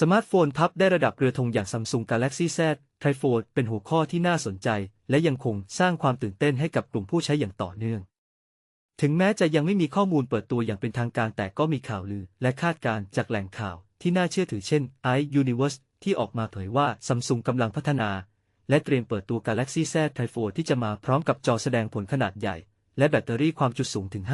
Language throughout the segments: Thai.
สมาร์ทโฟนพับได้ระดับเรือธงอย่าง Samsung Galaxy Z t r i f o l d เป็นหัวข้อที่น่าสนใจ และยังคงสร้างความตื่นเต้นให้กับกลุ่มผู้ใช้อย่างต่อเนื่อง ถึงแม้จะยังไม่มีข้อมูลเปิดตัวอย่างเป็นทางการแต่ก็มีข่าวลือ และคาดการณ์จากแหล่งข่าวที่น่าเชื่อถือเช่น iUniverse ที่ออกมาเผยว่า Samsung กำลังพัฒนา และเตรียมเปิดตัว Galaxy Z t r i f o l d ที่จะมาพร้อมกับจอแสดงผลขนาดใหญ่ และแบตเตอรี่ความจุสูงถึง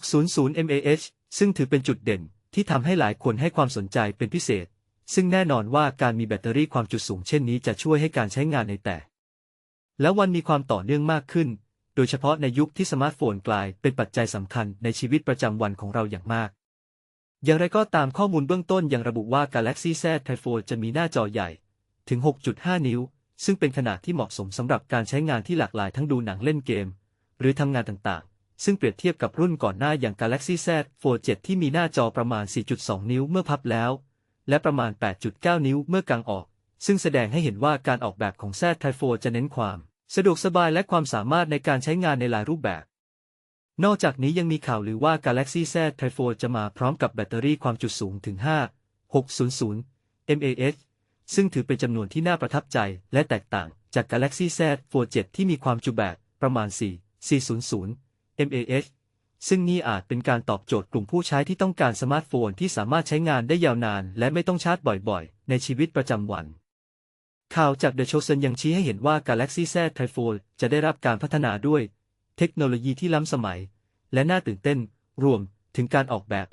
5600 mAh ซึ่งถือเป็นจุดเด่นที่ทำให้หลายคนให้ความสนใจเป็นพิเศษ ซึ่งแน่นอนว่าการมีแบตเตอรี่ความจุสูงเช่นนี้จะช่วยให้การใช้งานในแต่ และวันมีความต่อเนื่องมากขึ้น โดยเฉพาะในยุคที่สมาร์ทโฟนกลายเป็นปัจจัยสำคัญในชีวิตประจำวันของเราอย่างมาก อย่างไรก็ตามข้อมูลเบื้องต้นยังระบุว่า Galaxy Z f o l d จะมีหน้าจอใหญ่ถึง 6.5 นิ้ว ซึ่งเป็นขนาดที่เหมาะสมสำหรับการใช้งานที่หลากหลายทั้งดูหนังเล่นเกม หรือทำงานต่างๆ ซึ่งเปรียบเทียบกับรุ่นก่อนหน้าอย่าง Galaxy Z Fold 7 ที่มีหน้าจอประมาณ 4.2 นิ้วเมื่อพับแล้ว และประมาณ 8.9 นิ้วเมื่อกางออก ซึ่งแสดงให้เห็นว่าการออกแบบของ Z t r i f o l d จะเน้นความ สะดวกสบายและความสามารถในการใช้งานในหลายรูปแบบ นอกจากนี้ยังมีข่าวลือว่า Galaxy Z t r i f o l d จะมาพร้อมกับแบตเตอรี่ความจุสูงถึง 5,600 mAh ซึ่งถือเป็นจำนวนที่น่าประทับใจและแตกต่างจาก Galaxy Z Fold 7 ที่มีความจุแบบประมาณ 4,400 mAh ซึ่งนี่อาจเป็นการตอบโจทย์กลุ่มผู้ใช้ที่ต้องการสมาร์ทโฟนที่สามารถใช้งานได้ยาวนาน และไม่ต้องชาร์จบ่อยๆ ในชีวิตประจำวัน ข่าวจาก The Chosen ยังชี้ให้เห็นว่า Galaxy Z t i f o l d จะได้รับการพัฒนาด้วย เทคโนโลยีที่ล้ำสมัย และน่าตื่นเต้น รวมถึงการออกแบบ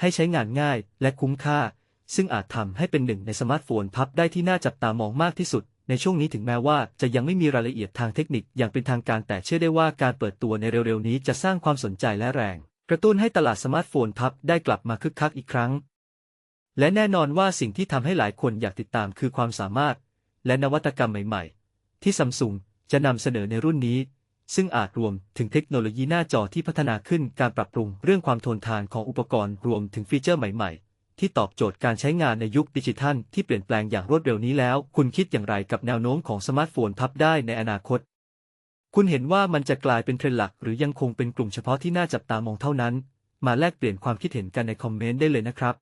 ให้ใช้งานง่ายและคุ้มค่า ซึ่งอาจทำให้เป็นหนึ่งในสมาร์ทโฟนพับได้ที่น่าจับตามองมากที่สุด ในช่วงนี้ถึงแม้ว่าจะยังไม่มีรายละเอียดทางเทคนิคอย่างเป็นทางการแต่เชื่อได้ว่าการเปิดตัวในเร็วๆนี้จะสร้างความสนใจและแรง กระตุ้นให้ตลาดสมาร์ทโฟนพับได้กลับมาคึกคักอีกครั้ง และแน่นอนว่าสิ่งที่ทำให้หลายคนอยากติดตามคือความสามารถ และนวัตกรรมใหม่ ๆ ที่ซัมซุงจะนำเสนอในรุ่นนี้ ซึ่งอาจรวมถึงเทคโนโลยีหน้าจอที่พัฒนาขึ้นการปรับปรุงเรื่องความทนทานของอุปกรณ์รวมถึงฟีเจอร์ใหม่ ๆ ที่ตอบโจทย์การใช้งานในยุคดิจิทัลที่เปลี่ยนแปลงอย่างรวดเร็วนี้แล้ว คุณคิดอย่างไรกับแนวโน้มของสมาร์ทโฟนพับได้ในอนาคต คุณเห็นว่ามันจะกลายเป็นเทรนด์หลัก หรือยังคงเป็นกลุ่มเฉพาะที่น่าจับตามองเท่านั้น มาแลกเปลี่ยนความคิดเห็นกันในคอมเมนต์ได้เลยนะครับ